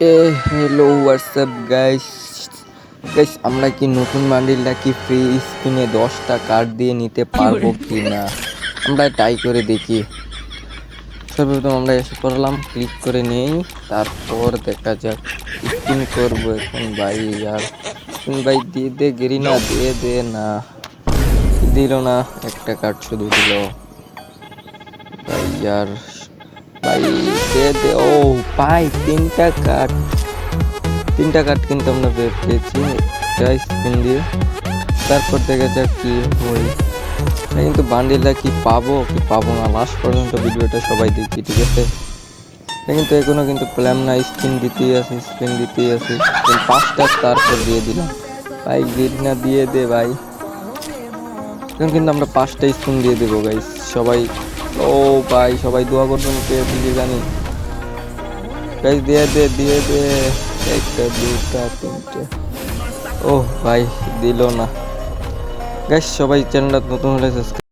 এ hello WhatsApp guys guys আমরা কি নতুন বান্ডিলটা কি ফ্রি স্পিনে দশটা কার্ড দিয়ে নিতে পারব কি না আমরা ট্রাই করে দেখি। সর্বপ্রথম আমরা এসে করলাম ক্লিক করে নেই। তারপর দেখা যাক স্পিন করব এখন ভাই আর স্পিন ভাই দিয়ে দে গেরি না দিয়ে দে না। দিল না একটা কার্ড শুধু দিল। ভাই আর ভাই দে দে ও ভাই, তিনটা কার্ড তিনটা কার্ড কিন্তু আমরা বের পেয়েছি। যাই স্পিন দিয়ে। তারপর দেখা যাক কি হয় কিন্তু বান্ডিলটা কি পাবো কি পাবো না লাস্ট পর্যন্ত ভিডিওটা সবাই দেখি, ঠিক আছে? কিন্তু এখনও কিন্তু প্ল্যান না স্পিন দিতেই আছে স্পিন দিতেই আছে। পাঁচটা তারপর দিয়ে দিলাম। ভাই গিরিনা দিয়ে দে ভাই। এখন কিন্তু আমরা পাঁচটা স্পুন দিয়ে দেবো গাইস সবাই, ও ভাই, সবাই দোয়া করবেন কে দিকে জানি। গাইস দিয়ে দে দিয়ে দে একটা দুটা তিনটে ও ভাই দিল না গাইস সবাই চ্যানেলটা নতুন হলে সাবস্ক্রাইব